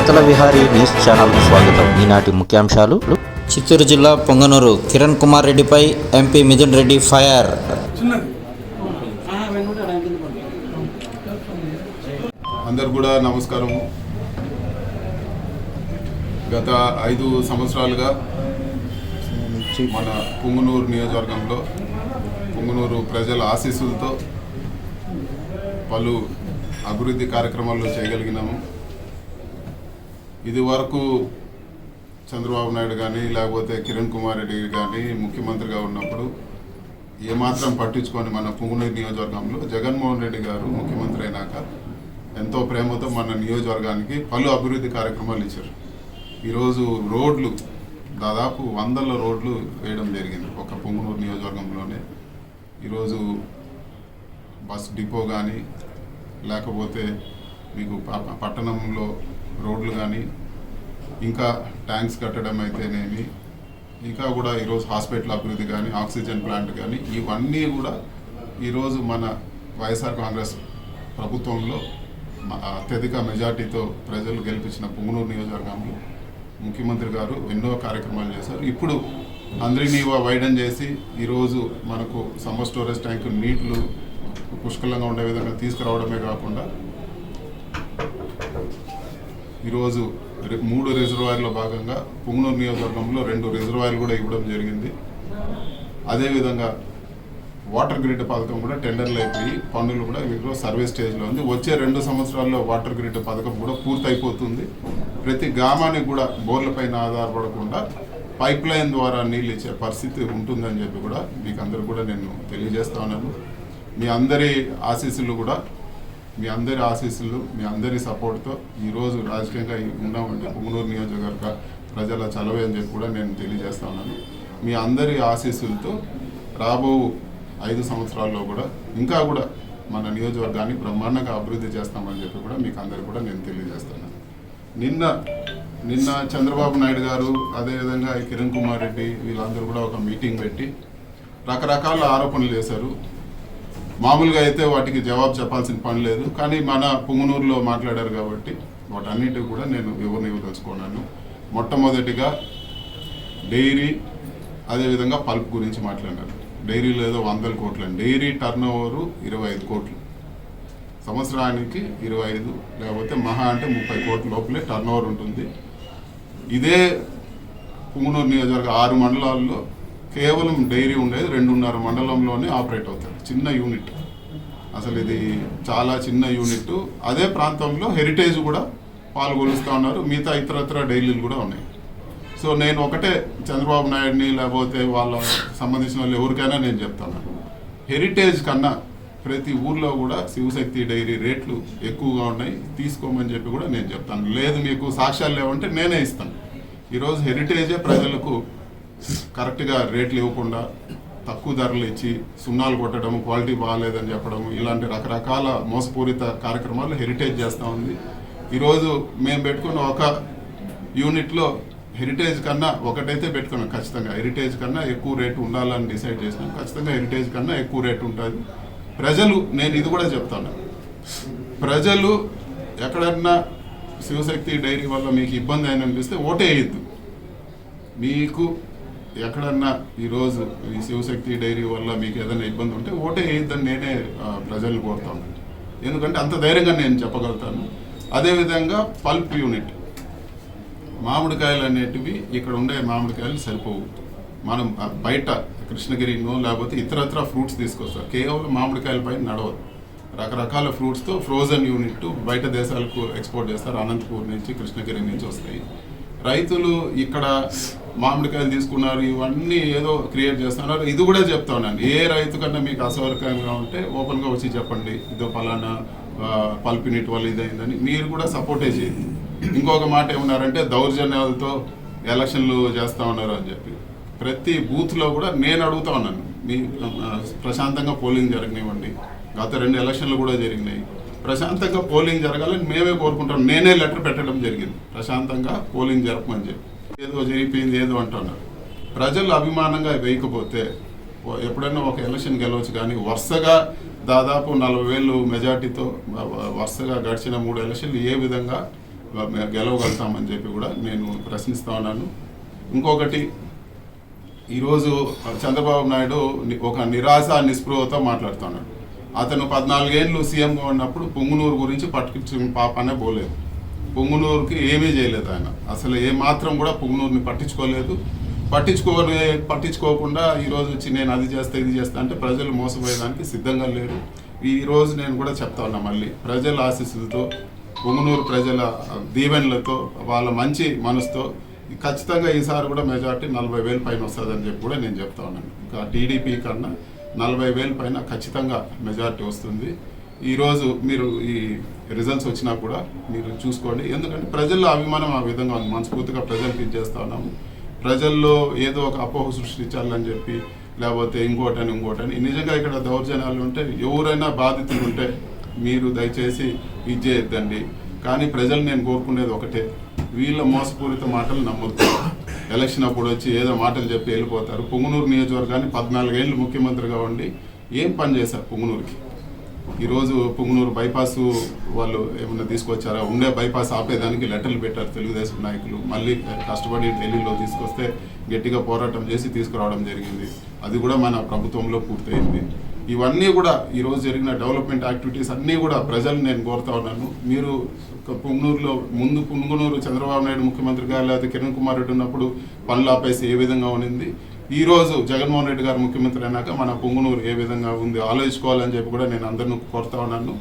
వార్తల Vihari news channel స్వాగతం. ఈనాటి ముఖ్యాంశాలు. చిత్తూరు జిల్లా పొంగనూరు కిరణ్ కుమార్ రెడ్డిపై ఎంపీ మిథున్ రెడ్డి ఫైర్. అందరు కూడా నమస్కారము. గత ఐదు సంవత్సరాలుగా మన పుంగునూరు నియోజకవర్గంలో పొంగనూరు ప్రజల ఆశీస్సులతో పలు అభివృద్ధి కార్యక్రమాలు చేయగలిగినాము. ఇది వరకు చంద్రబాబు నాయుడు కానీ లేకపోతే కిరణ్ కుమార్ రెడ్డి కానీ ముఖ్యమంత్రిగా ఉన్నప్పుడు ఏమాత్రం పట్టించుకొని మన పుంగునూరు నియోజకవర్గంలో జగన్మోహన్ రెడ్డి గారు ముఖ్యమంత్రి అయినాక ఎంతో ప్రేమతో మన నియోజకవర్గానికి పలు అభివృద్ధి కార్యక్రమాలు ఇచ్చారు. ఈరోజు రోడ్లు దాదాపు వందల రోడ్లు వేయడం జరిగింది ఒక పుంగునూరు నియోజకవర్గంలోనే. ఈరోజు బస్ డిపో కానీ లేకపోతే మీకు ప- పట్టణంలో రోడ్లు కానీ ఇంకా ట్యాంక్స్ కట్టడం అయితేనేమి ఇంకా కూడా ఈరోజు హాస్పిటల్ అభివృద్ధి కానీ ఆక్సిజన్ ప్లాంట్ కానీ ఇవన్నీ కూడా ఈరోజు మన వైఎస్ఆర్ కాంగ్రెస్ ప్రభుత్వంలో అత్యధిక మెజార్టీతో ప్రజలు గెలిపించిన పుంగనూరు నియోజకవర్గంలో ముఖ్యమంత్రి గారు ఎన్నో కార్యక్రమాలు చేశారు. ఇప్పుడు అందరినీ వైడన్ చేసి ఈరోజు మనకు సమ్మర్ స్టోరేజ్ ట్యాంక్ నీళ్ళు పుష్కలంగా ఉండే విధంగా తీసుకురావడమే కాకుండా ఈరోజు మూడు రిజర్వాయర్లో భాగంగా పుంగనూరు నియోజకవర్గంలో రెండు రిజర్వాయర్లు కూడా ఇవ్వడం జరిగింది. అదేవిధంగా వాటర్ గ్రిడ్ పథకం కూడా టెండర్లు అయిపోయి పనులు కూడా వీటిలో సర్వే స్టేజ్లో ఉంది. వచ్చే రెండు సంవత్సరాల్లో వాటర్ గ్రిడ్ పథకం కూడా పూర్తయిపోతుంది. ప్రతి గ్రామానికి కూడా బోర్లపైన ఆధారపడకుండా పైప్ లైన్ ద్వారా నీళ్ళు ఇచ్చే పరిస్థితి ఉంటుందని చెప్పి కూడా మీకు అందరు కూడా నేను తెలియజేస్తా ఉన్నాను. మీ అందరి ఆశీస్సులు కూడా మీ అందరి ఆశీస్సులు మీ అందరి సపోర్ట్తో ఈరోజు రాజకీయంగా ఉన్నామంటే పుంగనూరు నియోజకవర్గ ప్రజల చలవే అని చెప్పి కూడా నేను తెలియజేస్తా ఉన్నాను. మీ అందరి ఆశీస్సులతో రాబో ఐదు సంవత్సరాల్లో కూడా ఇంకా కూడా మన నియోజకవర్గాన్ని బ్రహ్మాండంగా అభివృద్ధి చేస్తామని చెప్పి కూడా మీకు అందరికి కూడా నేను తెలియజేస్తున్నాను నిన్న నిన్న చంద్రబాబు నాయుడు గారు అదేవిధంగా ఈ కిరణ్ కుమార్ రెడ్డి వీళ్ళందరూ కూడా ఒక మీటింగ్ పెట్టి రకరకాల ఆరోపణలు చేశారు. మామూలుగా అయితే వాటికి జవాబు చెప్పాల్సిన పని లేదు. కానీ మన పుంగనూరులో మాట్లాడారు కాబట్టి వాటన్నిటి కూడా నేను వివరణ ఇవ్వదలుచుకున్నాను. మొట్టమొదటిగా డైరీ అదేవిధంగా పల్ప్ గురించి మాట్లాడారు డైరీలో ఏదో వందల కోట్లు డైరీ టర్న్ ఓవరు ఇరవై ఐదు కోట్లు. సంవత్సరానికి ఇరవై ఐదు లేకపోతే మహా అంటే ముప్పై కోట్ల లోపలే టర్న్ ఓవర్ ఉంటుంది. ఇదే పుంగనూరు నియోజకవర్గ ఆరు మండలాల్లో కేవలం డైరీ ఉండేది రెండున్నర మండలంలోనే ఆపరేట్ అవుతుంది. చిన్న యూనిట్. అసలు ఇది చాలా చిన్న యూనిట్. అదే ప్రాంతంలో హెరిటేజ్ కూడా పాల్గొలుస్తూ ఉన్నారు. మిగతా ఇతరత్ర డైరీలు కూడా ఉన్నాయి. సో నేను ఒకటే చంద్రబాబు నాయుడిని లేకపోతే వాళ్ళ సంబంధించిన వాళ్ళు ఎవరికైనా నేను చెప్తాను. హెరిటేజ్ కన్నా ప్రతి ఊర్లో కూడా శివశక్తి డైరీ రేట్లు ఎక్కువగా ఉన్నాయి. తీసుకోమని చెప్పి కూడా నేను చెప్తాను. లేదు మీకు సాక్ష్యాలు లేవంటే నేనే ఇస్తాను. ఈరోజు హెరిటేజే ప్రజలకు కరెక్ట్గా రేట్లు ఇవ్వకుండా తక్కువ ధరలు ఇచ్చి సున్నాలు కొట్టడం క్వాలిటీ బాగాలేదని చెప్పడం ఇలాంటి రకరకాల మోసపూరిత కార్యక్రమాలు హెరిటేజ్ చేస్తూ ఉంది. ఈరోజు మేము పెట్టుకున్న ఒక యూనిట్లో హెరిటేజ్ కన్నా ఒకటైతే పెట్టుకున్నాం ఖచ్చితంగా. హెరిటేజ్ కన్నా ఎక్కువ రేటు ఉండాలని డిసైడ్ చేసినాం. ఖచ్చితంగా హెరిటేజ్ కన్నా ఎక్కువ రేటు ఉంటుంది. ప్రజలు నేను ఇది కూడా చెప్తాను. ప్రజలు ఎక్కడన్నా శివశక్తి డైరీ వల్ల మీకు ఇబ్బంది అయిన అనిపిస్తే ఓటే వేయద్దు. మీకు ఎక్కడన్నా ఈరోజు ఈ శివశక్తి డైరీ వల్ల మీకు ఏదైనా ఇబ్బంది ఉంటే ఓటే వేయద్దని నేనే ప్రజలు కోరుతాను ఎందుకంటే అంత ధైర్యంగా నేను చెప్పగలుగుతాను. అదేవిధంగా పల్ప్ యూనిట్ మామిడికాయలు అనేటివి ఇక్కడ ఉండే మామిడికాయలు సరిపోవు. మనం బయట కృష్ణగిరినో లేకపోతే ఇతరత్ర ఫ్రూట్స్ తీసుకొస్తారు. కేవలం మామిడికాయల పైన నడవదు. రకరకాల ఫ్రూట్స్తో ఫ్రోజన్ యూనిట్ బయట దేశాలకు ఎక్స్పోర్ట్ చేస్తారు. అనంతపూర్ నుంచి కృష్ణగిరి నుంచి వస్తాయి. రైతులు ఇక్కడ మామిడికాయలు తీసుకున్నారు ఇవన్నీ ఏదో క్రియేట్ చేస్తున్నారు. ఇది కూడా చెప్తా ఉన్నాను ఏ రైతు కన్నా మీకు అసౌకర్యంగా ఉంటే ఓపెన్గా వచ్చి చెప్పండి. ఇదో ఫలానా పల్పినిట్ వల్ల ఇదైందని మీరు కూడా సపోర్టే చేయండి. ఇంకొక మాట ఏమన్నారంటే దౌర్జన్యాలతో ఎలక్షన్లు చేస్తా ఉన్నారు అని చెప్పి. ప్రతి బూత్లో కూడా నేను అడుగుతా ఉన్నాను. మీ ప్రశాంతంగా పోలింగ్ జరగనివ్వండి. గత రెండు ఎలక్షన్లు కూడా జరిగినాయి. ప్రశాంతంగా పోలింగ్ జరగాలని మేమే కోరుకుంటాం నేనే లెటర్ పెట్టడం జరిగింది. ప్రశాంతంగా పోలింగ్ జరపమని చెప్పి. ఏదో జరిగిపోయింది ఏదో అంటున్నారు. ప్రజలు అభిమానంగా వేయకపోతే ఎప్పుడైనా ఒక ఎలక్షన్ గెలవచ్చు కానీ వరుసగా దాదాపు నలభై వేలు మెజార్టీతో వరుసగా గడిచిన మూడు ఎలక్షన్లు ఏ విధంగా గెలవగలుగుతామని చెప్పి కూడా నేను ప్రశ్నిస్తా ఉన్నాను. ఇంకొకటి ఈరోజు చంద్రబాబు నాయుడు ఒక నిరాశ నిస్పృహతో మాట్లాడుతున్నాడు. అతను పద్నాలుగేళ్ళు సీఎంగా ఉన్నప్పుడు పొంగునూరు గురించి పట్టుకొచ్చిన పాపనే పోలేదు పొంగునూరుకి ఏమీ చేయలేదు ఆయన. అసలు ఏ మాత్రం కూడా పొంగునూరుని పట్టించుకోలేదు. పట్టించుకోలే పట్టించుకోకుండా ఈరోజు వచ్చి నేను అది చేస్తా ఇది చేస్తా అంటే ప్రజలు మోసపోయేదానికి సిద్ధంగా లేరు. ఈరోజు నేను కూడా చెప్తా ఉన్నా మళ్ళీ ప్రజల ఆశీస్సులతో పొంగునూరు ప్రజల దీవెనలతో వాళ్ళ మంచి మనసుతో ఖచ్చితంగా ఈసారి కూడా మెజార్టీ నలభై వేల పైన వస్తుందని చెప్పి కూడా నేను చెప్తా ఉన్నాను. ఇంకా టీడీపీ కన్నా నలభై వేల పైన ఖచ్చితంగా మెజార్టీ వస్తుంది. ఈరోజు మీరు ఈ రిజల్ట్స్ వచ్చినా కూడా మీరు చూసుకోండి. ఎందుకంటే ప్రజల్లో అభిమానం ఆ విధంగా ఉంది. మనస్ఫూర్తిగా ప్రజలకు ఇచ్చేస్తా ఉన్నాము. ప్రజల్లో ఏదో ఒక అపోహ సృష్టించాలని చెప్పి లేకపోతే ఇంకోటని ఇంకోటని. నిజంగా ఇక్కడ దౌర్జన్యాలు ఉంటే ఎవరైనా బాధితులు ఉంటే మీరు దయచేసి ఇది చేయొద్దండి. కానీ ప్రజలు నేను కోరుకునేది ఒకటే. వీళ్ళ మోసపూరిత మాటలు నమ్మొద్దు. ఎలక్షన్ అప్పుడు వచ్చి ఏదో మాటలు చెప్పి వెళ్ళిపోతారు. పుంగనూరు నియోజకవర్గాన్ని పద్నాలుగేళ్ళు ముఖ్యమంత్రిగా ఉండి ఏం పని చేశారు పుంగనూరుకి? ఈరోజు పుంగనూరు బైపాస్ వాళ్ళు ఏమన్నా తీసుకొచ్చారా? ఉండే బైపాస్ ఆపేదానికి లెటర్లు పెట్టారు తెలుగుదేశం నాయకులు. మళ్ళీ కష్టపడి ఢిల్లీలో తీసుకొస్తే గట్టిగా పోరాటం చేసి తీసుకురావడం జరిగింది. అది కూడా మన ప్రభుత్వంలో పూర్తయింది. ఇవన్నీ కూడా ఈరోజు జరిగిన డెవలప్మెంట్ యాక్టివిటీస్ అన్నీ కూడా ప్రజలు నేను కోరుతా ఉన్నాను. మీరు పుంగనూరులో ముందు పుంగనూరు చంద్రబాబు నాయుడు ముఖ్యమంత్రిగా లేకపోతే కిరణ్ కుమార్ రెడ్డి ఉన్నప్పుడు పనులు ఆపేసి ఏ విధంగా ఉన్నింది ఈరోజు జగన్మోహన్ రెడ్డి గారు ముఖ్యమంత్రి అయినాక మన పొంగునూరు ఏ విధంగా ఉంది ఆలోచించుకోవాలని చెప్పి కూడా నేను అందరిని కోరుతా ఉన్నాను.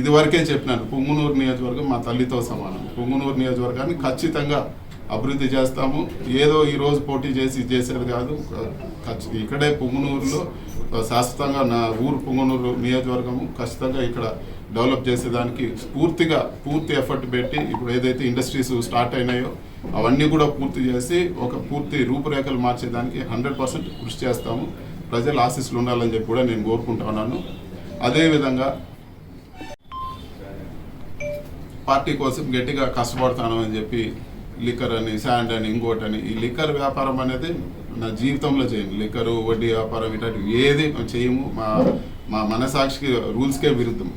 ఇది వరకే చెప్పినాను పొంగునూరు నియోజకవర్గం మా తల్లితో సమానం. పొంగునూరు నియోజకవర్గాన్ని ఖచ్చితంగా అభివృద్ధి చేస్తాము. ఏదో ఈరోజు పోటీ చేసి చేసేది కాదు. ఇక్కడే పొంగునూరులో శాశ్వతంగా నా ఊరు పొంగునూరు నియోజకవర్గము ఖచ్చితంగా ఇక్కడ డెవలప్ చేసేదానికి పూర్తిగా పూర్తి ఎఫర్ట్ పెట్టి ఇప్పుడు ఏదైతే ఇండస్ట్రీస్ స్టార్ట్ అయినాయో అవన్నీ కూడా పూర్తి చేసి ఒక పూర్తి రూపురేఖలు మార్చేదానికి హండ్రెడ్ పర్సెంట్ కృషి చేస్తాము. ప్రజల ఆశీస్సులు ఉండాలని చెప్పి కూడా నేను కోరుకుంటున్నాను అదేవిధంగా పార్టీ కోసం గట్టిగా కష్టపడతానని చెప్పి లిక్కర్ అని శాండ్ అని ఇంకోటి అని ఈ లిక్కర్ వ్యాపారం అనేది నా జీవితంలో చేయను. లిక్కరు వడ్డీ వ్యాపారం ఇట్లాంటివి ఏది చేయము. మా మా మనసాక్షికి రూల్స్కే విరుద్ధం.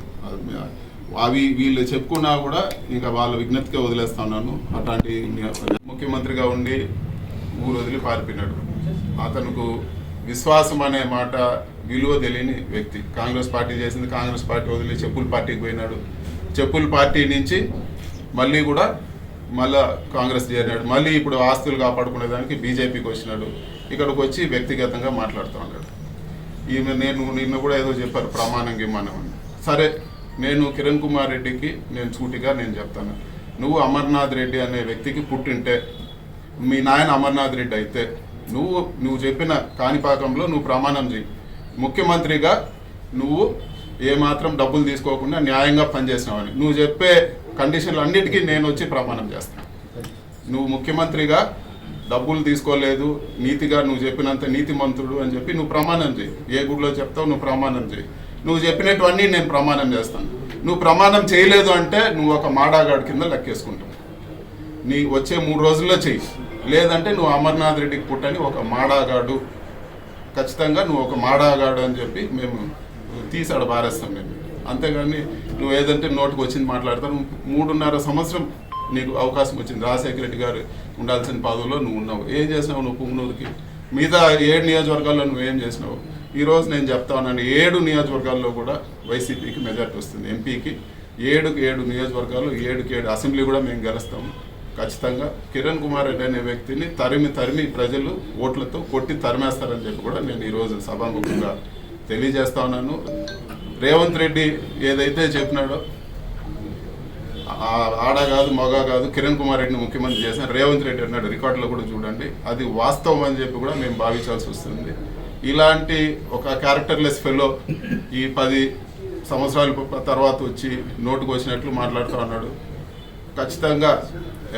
అవి వీళ్ళు చెప్పుకున్నా కూడా ఇంకా వాళ్ళ విజ్ఞతకే వదిలేస్తా ఉన్నాను అట్లాంటి ముఖ్యమంత్రిగా ఉండి ఊరు వదిలి పారిపోయినాడు. అతనుకు విశ్వాసం అనే మాట విలువ తెలియని వ్యక్తి. కాంగ్రెస్ పార్టీ చేసింది కాంగ్రెస్ పార్టీ వదిలి చెప్పుల పార్టీకి పోయినాడు. చెప్పుల పార్టీ నుంచి మళ్ళీ కూడా మళ్ళా కాంగ్రెస్ చేరినాడు. మళ్ళీ ఇప్పుడు ఆస్తులు కాపాడుకునేదానికి బీజేపీకి వచ్చినాడు. ఇక్కడికి వచ్చి వ్యక్తిగతంగా మాట్లాడుతూ ఉన్నాడు. ఈమె నేను నిన్న కూడా ఏదో చెప్పారు ప్రమాణం గిమ్మానం అని. సరే నేను కిరణ్ కుమార్ రెడ్డికి నేను సూటిగా నేను చెప్తాను. నువ్వు అమర్నాథ్ రెడ్డి అనే వ్యక్తికి పుట్టింటే మీ నాయన అమర్నాథ్ రెడ్డి అయితే నువ్వు నువ్వు చెప్పిన కాణిపాకంలో నువ్వు ప్రమాణం చేయి ముఖ్యమంత్రిగా నువ్వు ఏమాత్రం డబ్బులు తీసుకోకుండా న్యాయంగా పనిచేసినావని నువ్వు చెప్పే కండిషన్లు అన్నిటికీ నేను వచ్చి ప్రమాణం చేస్తాను నువ్వు ముఖ్యమంత్రిగా డబ్బులు తీసుకోలేదు నీతిగా నువ్వు చెప్పినంత నీతిమంతుడు అని చెప్పి నువ్వు ప్రమాణం చేయి ఏ గుడిలో చెప్తావు? నువ్వు ప్రమాణం చేయి నువ్వు చెప్పినటువన్నీ నేను ప్రమాణం చేస్తాను. నువ్వు ప్రమాణం చేయలేదు అంటే నువ్వు ఒక మాడాగాడి కింద లెక్కేసుకుంటావు. నీ వచ్చే మూడు రోజుల్లో చెయ్యి. లేదంటే నువ్వు అమర్నాథ్ రెడ్డికి పుట్టని ఒక మాడాగాడు. ఖచ్చితంగా నువ్వు ఒక మాడాగాడు అని చెప్పి మేము తీసాడు బారేస్తాం మేము. అంతేగాని నువ్వు ఏదంటే నోటికి వచ్చింది మాట్లాడతావు. మూడున్నర సంవత్సరం నీకు అవకాశం వచ్చింది. రాజశేఖర రెడ్డి గారు ఉండాల్సిన పదవిలో నువ్వు ఉన్నావు. ఏం చేసినావు నువ్వు పుంగనూరుకి? మిగతా ఏడు నియోజకవర్గాల్లో నువ్వు ఏం చేసినావు? ఈరోజు నేను చెప్తా ఉన్నాను ఏడు నియోజకవర్గాల్లో కూడా వైసీపీకి మెజార్టీ వస్తుంది. ఎంపీకి ఏడుకి ఏడు నియోజకవర్గాలు ఏడుకి ఏడు అసెంబ్లీ కూడా మేము గెలుస్తాము. ఖచ్చితంగా కిరణ్ కుమార్ రెడ్డి అనే వ్యక్తిని తరిమి తరిమి ప్రజలు ఓట్లతో కొట్టి తరిమేస్తారని చెప్పి కూడా నేను ఈరోజు సభాముఖంగా తెలియజేస్తా ఉన్నాను. రేవంత్ రెడ్డి ఏదైతే చెప్పినాడో ఆడ కాదు మగ కాదు కిరణ్ కుమార్ రెడ్డిని ముఖ్యమంత్రి చేసిన రేవంత్ రెడ్డి అన్నాడు రికార్డులో కూడా చూడండి. అది వాస్తవం అని చెప్పి కూడా మేము భావించాల్సి వస్తుంది. ఇలాంటి ఒక క్యారెక్టర్లెస్ ఫెలో ఈ పది సంవత్సరాల తర్వాత వచ్చి నోటుకు వచ్చినట్లు మాట్లాడుతూ ఉన్నాడు. ఖచ్చితంగా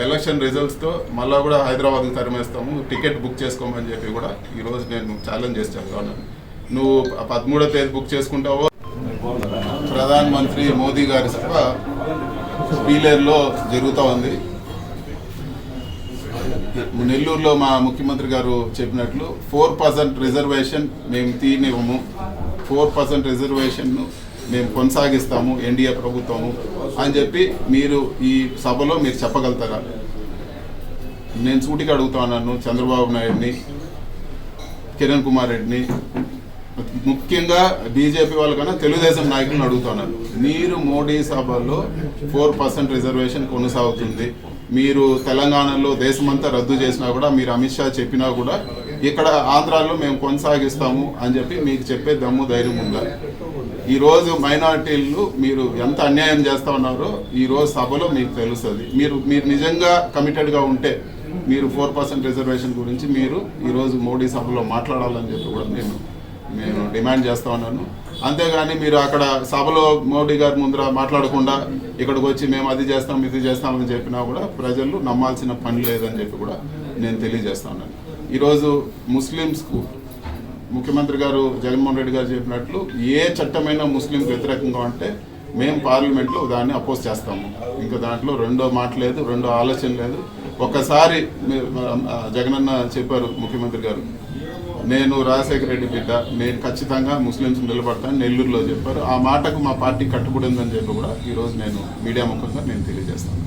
ఎలక్షన్ రిజల్ట్స్తో మళ్ళీ కూడా హైదరాబాద్కి తరిమేస్తాము. టికెట్ బుక్ చేసుకోమని చెప్పి కూడా ఈరోజు నేను ఛాలెంజ్ చేసి చెప్తాను నువ్వు పదమూడో తేదీ బుక్ చేసుకుంటావో? ప్రధానమంత్రి మోదీ గారి సభ బీలేర్లో జరుగుతూ ఉంది. నెల్లూరులో మా ముఖ్యమంత్రి గారు చెప్పినట్లు ఫోర్ పర్సెంట్ రిజర్వేషన్ మేము తీయనివ్వము ఫోర్ పర్సెంట్ రిజర్వేషన్ను మేము కొనసాగిస్తాము ఎన్డీఏ ప్రభుత్వము అని చెప్పి మీరు ఈ సభలో మీరు చెప్పగలుగుతారా? నేను సూటికి అడుగుతున్నాను చంద్రబాబు నాయుడిని కిరణ్ కుమార్ రెడ్డిని. ముఖ్యంగా బీజేపీ వాళ్ళకన్నా తెలుగుదేశం నాయకులను అడుగుతున్నాను మీరు మోడీ సభలో ఫోర్ పర్సెంట్ రిజర్వేషన్ కొనసాగుతుంది. మీరు తెలంగాణలో దేశమంతా రద్దు చేసినా కూడా మీరు అమిత్ షా చెప్పినా కూడా ఇక్కడ ఆంధ్రాలో మేము కొనసాగిస్తాము అని చెప్పి మీకు చెప్పే దమ్ము ధైర్యం ఉందా? ఈరోజు మైనార్టీలు మైనారిటీలు మీరు ఎంత అన్యాయం చేస్తా ఉన్నారో ఈ రోజు సభలో మీకు తెలుస్తుంది. మీరు మీరు నిజంగా కమిటెడ్గా ఉంటే మీరు ఫోర్ పర్సెంట్ రిజర్వేషన్ గురించి మీరు ఈరోజు మోడీ సభలో మాట్లాడాలని చెప్పి కూడా నేను నేను డిమాండ్ చేస్తా ఉన్నాను. అంతేగాని మీరు అక్కడ సభలో మోడీ గారి ముందర మాట్లాడకుండా ఇక్కడికి వచ్చి మేము అది చేస్తాం ఇది చేస్తామని చెప్పినా కూడా ప్రజలు నమ్మాల్సిన పని లేదని చెప్పి కూడా నేను తెలియజేస్తా ఉన్నాను. ఈరోజు ముస్లిమ్స్కు ముఖ్యమంత్రి గారు జగన్మోహన్ రెడ్డి గారు చెప్పినట్లు ఏ చట్టమైనా ముస్లిం వ్యతిరేకంగా ఉంటే మేము పార్లమెంట్లో దాన్ని అపోజ్ చేస్తాము. ఇంకా దాంట్లో రెండో మాట లేదు రెండో ఆలోచన లేదు. ఒక్కసారి మీరు, జగనన్న చెప్పారు ముఖ్యమంత్రి గారు. నేను రాజశేఖర రెడ్డి బిడ్డ. నేను ఖచ్చితంగా ముస్లింస్ నిలబడతాను నెల్లూరులో చెప్పారు. ఆ మాటకు మా పార్టీ కట్టుబడి ఉందని చెప్పి కూడా ఈరోజు నేను మీడియా ముఖంగా నేను తెలియజేస్తాను.